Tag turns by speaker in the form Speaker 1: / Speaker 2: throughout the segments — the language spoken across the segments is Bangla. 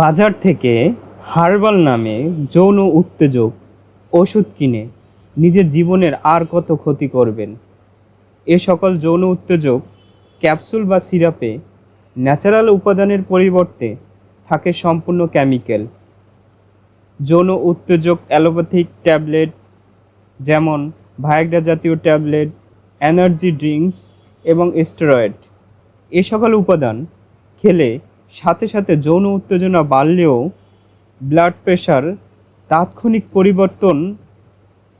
Speaker 1: বাজার থেকে হার্বাল নামে যৌন উত্তেজক ওষুধ কিনে নিজের জীবনের আর কত ক্ষতি করবেন? এ সকল যৌন উত্তেজক ক্যাপসুল বা সিরাপে ন্যাচারাল উপাদানের পরিবর্তে থাকে সম্পূর্ণ কেমিক্যাল। যৌন উত্তেজক অ্যালোপ্যাথিক ট্যাবলেট যেমন ভায়াগ্রা জাতীয় ট্যাবলেট, এনার্জি ড্রিঙ্কস এবং স্টেরয়েড এ সকল উপাদান খেলে সাথে সাথে যৌন উত্তেজনা বাড়লেও ব্লাড প্রেশার তাৎক্ষণিক পরিবর্তন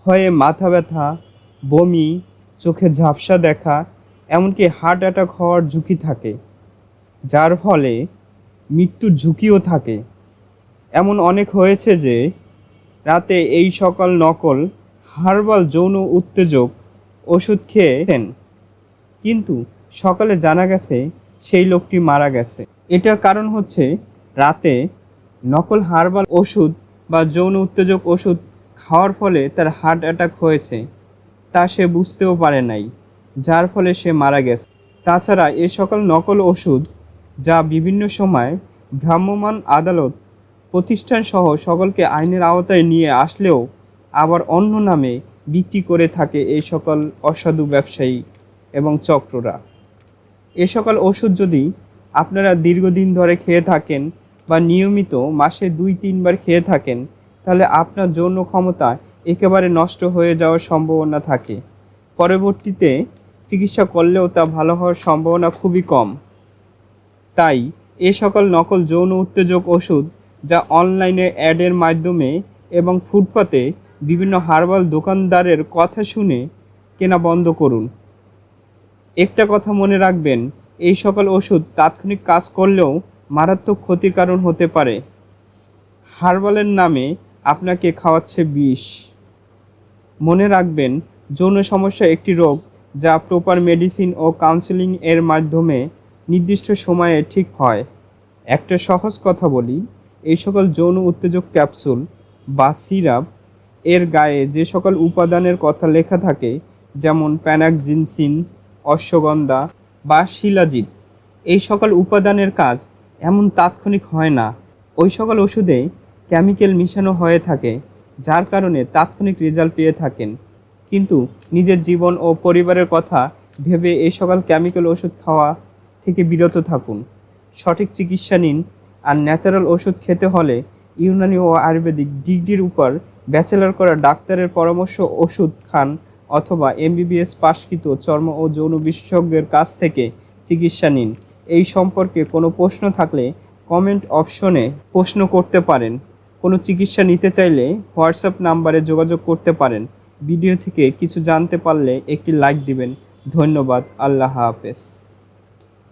Speaker 1: হয়ে মাথা ব্যথা, বমি, চোখে ঝাপসা দেখা, এমনকি হার্ট অ্যাটাক হওয়ার ঝুঁকি থাকে, যার ফলে মৃত্যুর ঝুঁকিও থাকে। এমন অনেক হয়েছে যে, রাতে এই সকল নকল হার্বাল যৌন উত্তেজক ওষুধ খেয়েছেন। কিন্তু সকালে জানা গেছে সেই লোকটি মারা গেছে। এটার কারণ হচ্ছে রাতে নকল হার্বাল ওষুধ বা যৌন উত্তেজক ওষুধ খাওয়ার ফলে তার হার্ট অ্যাটাক হয়েছে। তা সে বুঝতেও পারে নাই, যার ফলে সে মারা গেছে। তাছাড়া এ সকল নকল ওষুধ যা বিভিন্ন সময় ভ্রাম্যমাণ আদালত প্রতিষ্ঠান সহ সকলকে আইনের আওতায় নিয়ে আসলেও আবার অন্য নামে বিক্রি করে থাকে এই সকল অসাধু ব্যবসায়ী এবং চক্ররা। এ সকল ওষুধ যদি আপনারা দীর্ঘদিন ধরে খেয়ে থাকেন বা নিয়মিত মাসে দুই, তিনবার খেয়ে থাকেন, তাহলে আপনার যৌন ক্ষমতা একেবারে নষ্ট হয়ে যাওয়ার সম্ভাবনা থাকে। পরবর্তীতে চিকিৎসা করলেও তা ভালো হওয়ার সম্ভাবনা খুবই কম। তাই এ সকল নকল যৌন উত্তেজক ওষুধ যা অনলাইনে অ্যাডের মাধ্যমে এবং ফুটপাতে বিভিন্ন হার্বাল দোকানদারের কথা শুনে কেনা বন্ধ করুন। একটা কথা মনে রাখবেন, এই সকল ওষুধ তাৎক্ষণিক কাজ করলেও মারাত্মক ক্ষতির কারণ হতে পারে। হার্বালের নামে আপনাকে খাওয়াচ্ছে বিষ। মনে রাখবেন, যৌন সমস্যা একটি রোগ যা প্রপার মেডিসিন ও কাউন্সেলিং এর মাধ্যমে নির্দিষ্ট সময়ে ঠিক হয়। একটা সহজ কথা বলি, এই সকল যৌন উত্তেজক ক্যাপসুল বা সিরাপ এর গায়ে যে সকল উপাদানের কথা লেখা থাকে, যেমন প্যানাকজিনসিন অশ্বগন্ধা বা শিলাজিৎ। এই সকল উপাদানের কাজ এমন তাৎক্ষণিক হয় না। ওই সকল ওষুধে কেমিক্যাল মিশানো হয়ে থাকে, যার কারণে তাৎক্ষণিক রেজাল্ট পেয়ে থাকেন। কিন্তু নিজের জীবন ও পরিবারের কথা ভেবে এই সকল কেমিক্যাল ওষুধ খাওয়া থেকে বিরত থাকুন। সঠিক চিকিৎসা নিন আর ন্যাচারাল ওষুধ খেতে হলে ইউনানি ও আয়ুর্বেদিক ডিগ্রির উপর ব্যাচেলর করা ডাক্তারের পরামর্শ ওষুধ খান অথবা এমবিবিএস পাশকৃত চর্ম ও যৌন বিশেষজ্ঞের কাছ থেকে চিকিৎসা নিন। এই সম্পর্কে কোনো প্রশ্ন থাকলে কমেন্ট অপশনে প্রশ্ন করতে পারেন। কোনো চিকিৎসা নিতে চাইলে হোয়াটসঅ্যাপ নাম্বারে যোগাযোগ করতে পারেন। ভিডিও থেকে কিছু জানতে পারলে একটি লাইক দিবেন। ধন্যবাদ। আল্লাহ হাফেজ।